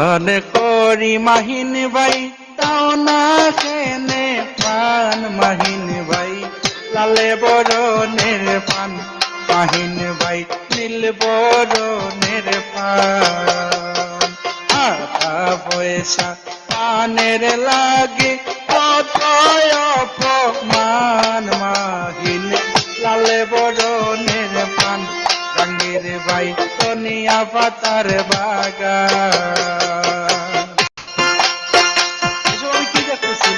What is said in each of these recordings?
মনে করি মাহিন ভাই তাও না কেনে পান মাহিন ভাই লালে বরণের পান মাহিন ভাই নীল বরণের পান টাকা পয়সা পানের লাগে কত অপমান মাহিন লালে বরণের পান রঙের ভাই কনিয়া পাতার বাগান। কি দেখতেছি?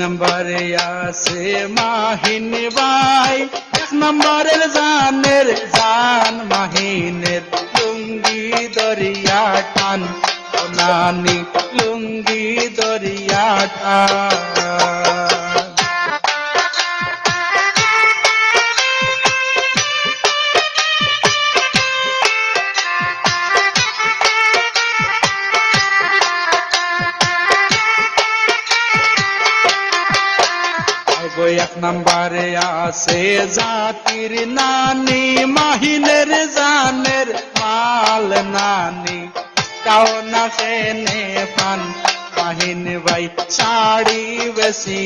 নম্বরে আছে মাহিন ভাই, এক নম্বরের জানের জান মাহিনের দরিয়া টান ও নানি লুঙ্গি দরিয়া টান গো এক নম্বরে আছে জাতির নানি, মাহিনের জানের মাল নানি কাও না কেনে পান মাহিন ভাই শাড়ি বেশি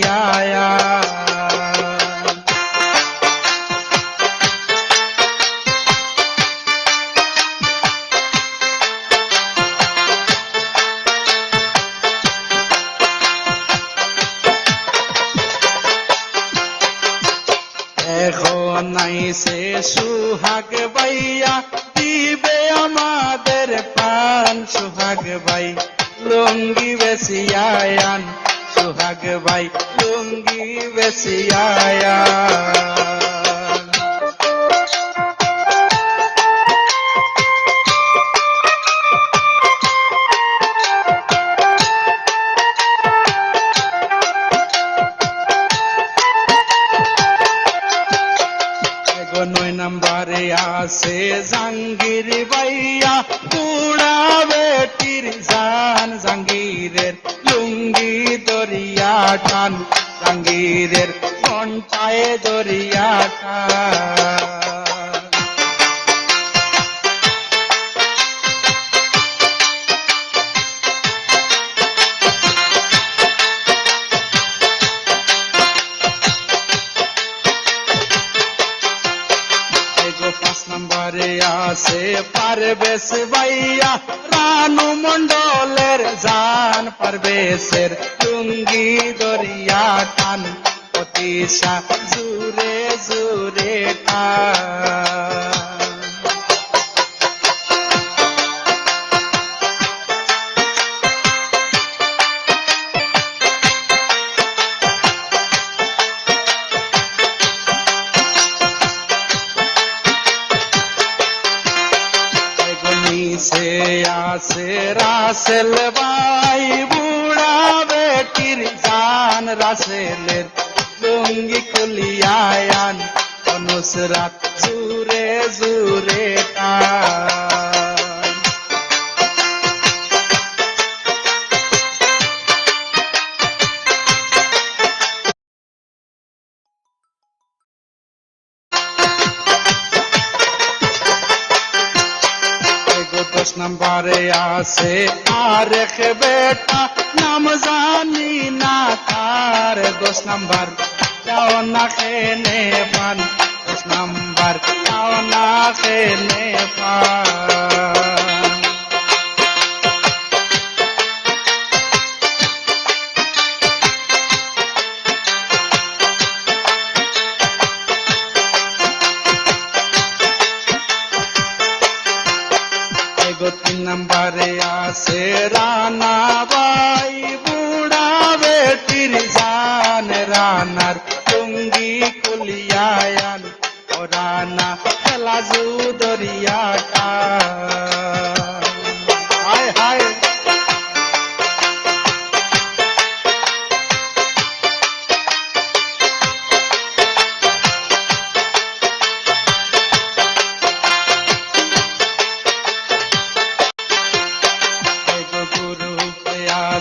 নাইছে সুহাগ ভাইয়া দিবে আমাদের পান সুহাগ ভাই লুঙ্গি বেশিয়ায়ান সুহাগ ভাই লুঙ্গি বেশি জাঙ্গিরের লুঙ্গি দরিয়া টান জাঙ্গিরের ঘন্টায় দরিয়া টান। পাঁচ আসে পারবেশ ভাইয়া। রানু মন্ডলের জান পারবেশের টুঙ্গি দরিয়া টান। অতিশা জুরে জুরে টান। নিচে আছে রাসেল ভাই বুড়া বেটির জান রাসেলের লুঙ্গি কুলিয়ায়ান অনুসরাত জুরে জুরে টান নম্বরে আছে আর এক বেটা, নাম জানি না তার। দশ নম্বর, যাও না খেনে পান। দশ নম্বর, যাও না খেনে পান। নম্বরে আসে রানা বাই বুড়া বেটির জান রানার টুঙ্গি কুলিয়ায়ান ও রানা খেলা দরিয়াটা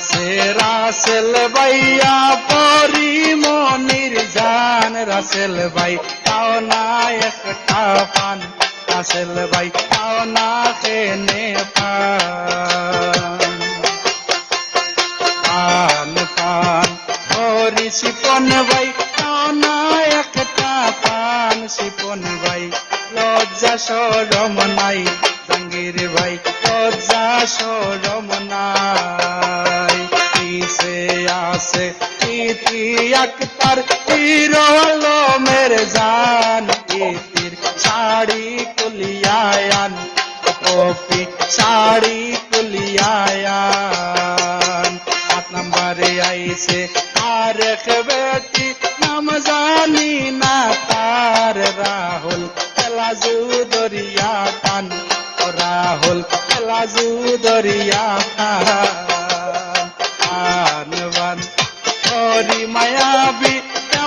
আছে রাসেল ভাইয়া পরিমনির জান রাসেল ভাই তাও না একটা পান রাসেল ভাই তাও না খেনে পান পান পান হরি শিপন ভাই তাও না একটা পান শিপন ভাই লজ্জা সরম নাই জাঙ্গির ভাই লজ্জা সরম ইতি আক্তার তীর মেরে জান ইতির শাড়ি কুলিয়ায়ান কপি শাড়ি কুলিয়ায়ান সাত নম্বরে আইসে আর বেটি, নাম জানি না তার, রাহুল খেলাজু দরিয়া টান রাহুল খেলাজু দরিয়া টান তোরি মায়াবী